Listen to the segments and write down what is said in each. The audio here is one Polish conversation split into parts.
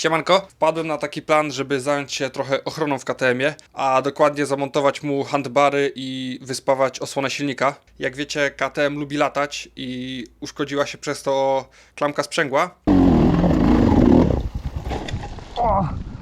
Siemanko, wpadłem na taki plan, żeby zająć się trochę ochroną w KTM-ie, a dokładnie zamontować mu handbary i wyspawać osłonę silnika. Jak wiecie, KTM lubi latać i uszkodziła się przez to klamka sprzęgła.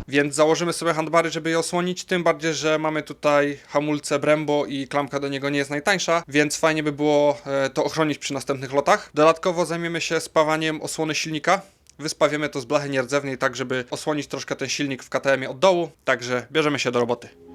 Więc założymy sobie handbary, żeby je osłonić, tym bardziej, że mamy tutaj hamulce Brembo i klamka do niego nie jest najtańsza, więc fajnie by było e, to ochronić przy następnych lotach. Dodatkowo zajmiemy się spawaniem osłony silnika. Wyspawiemy to z blachy nierdzewnej, tak żeby osłonić troszkę ten silnik w KTM-ie od dołu, także bierzemy się do roboty.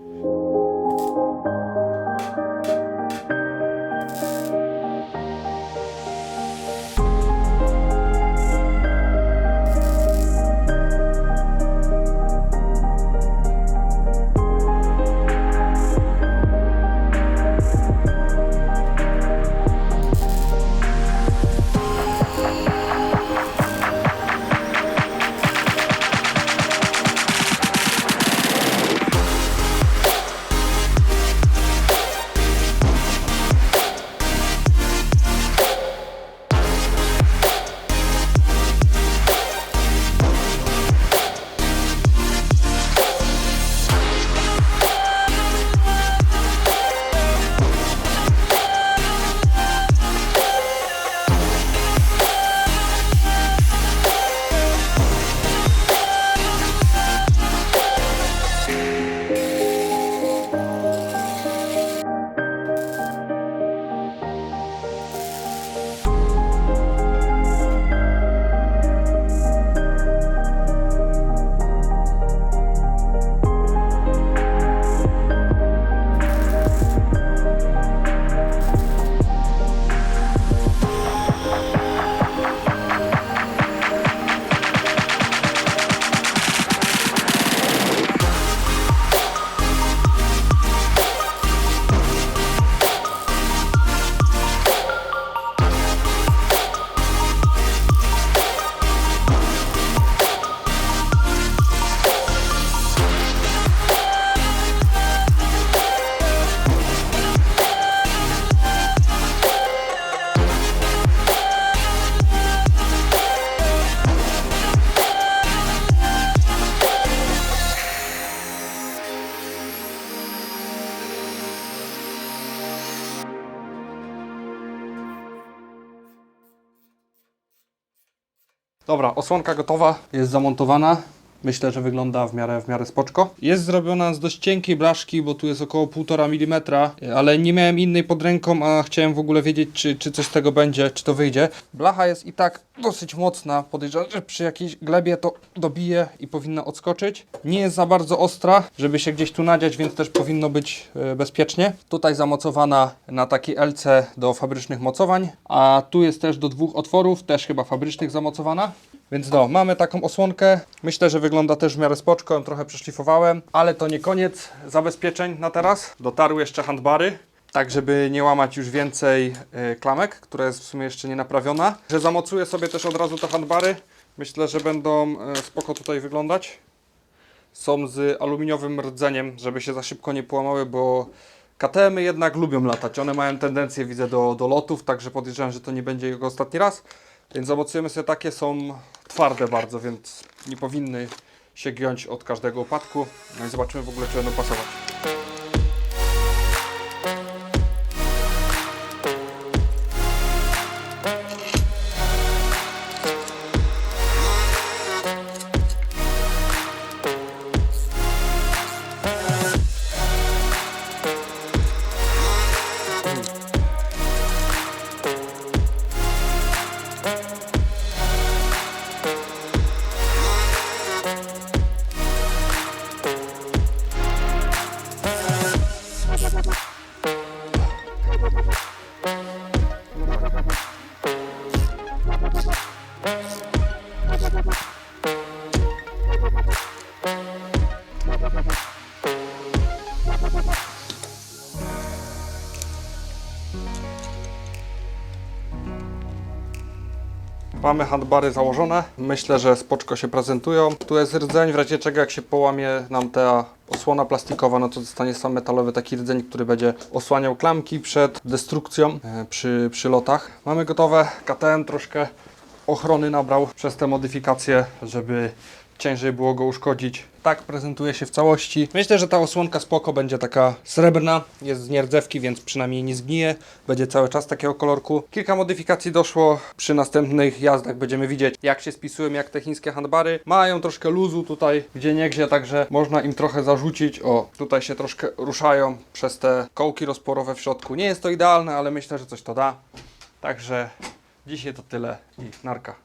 Dobra, osłonka gotowa, jest zamontowana. Myślę, że wygląda w miarę, w miarę spoczko. Jest zrobiona z dość cienkiej blaszki, bo tu jest około 1,5 mm, ale nie miałem innej pod ręką, a chciałem w ogóle wiedzieć, czy, czy coś z tego będzie, czy to wyjdzie. Blacha jest i tak dosyć mocna, podejrzewam, że przy jakiejś glebie to dobije i powinna odskoczyć. Nie jest za bardzo ostra, żeby się gdzieś tu nadziać, więc też powinno być e, bezpiecznie. Tutaj zamocowana na taki LC do fabrycznych mocowań, a tu jest też do dwóch otworów, też chyba fabrycznych zamocowana. Więc no, mamy taką osłonkę. Myślę, że wygląda też w miarę spoczko, trochę przeszlifowałem, ale to nie koniec zabezpieczeń na teraz. Dotarły jeszcze handbary. Tak, żeby nie łamać już więcej e, klamek, która jest w sumie jeszcze nie naprawiona. Że zamocuję sobie też od razu te handbary. Myślę, że będą e, spoko tutaj wyglądać. Są z aluminiowym rdzeniem, żeby się za szybko nie połamały, bo KTM-y jednak lubią latać. One mają tendencję, widzę, do, do lotów, także podejrzewam, że to nie będzie jego ostatni raz. Więc zamocujemy sobie takie, są twarde bardzo, więc nie powinny się giąć od każdego upadku. No i zobaczymy w ogóle, czy będą pasować. Mamy handbary założone. Myślę, że spoczko się prezentują. Tu jest rdzeń, w razie czego jak się połamie nam ta osłona plastikowa, no to zostanie sam metalowy taki rdzeń, który będzie osłaniał klamki przed destrukcją e, przy, przy lotach. Mamy gotowe. KTM troszkę ochrony nabrał przez te modyfikacje, żeby ciężej było go uszkodzić. Tak prezentuje się w całości. Myślę, że ta osłonka spoko będzie taka srebrna, jest z nierdzewki, więc przynajmniej nie zgnije. Będzie cały czas takiego kolorku. Kilka modyfikacji doszło. Przy następnych jazdach będziemy widzieć, jak się spisują, jak te chińskie handbary. Mają troszkę luzu tutaj, gdzie niegdzie, także można im trochę zarzucić. O, tutaj się troszkę ruszają przez te kołki rozporowe w środku. Nie jest to idealne, ale myślę, że coś to da. Także dzisiaj to tyle i narka.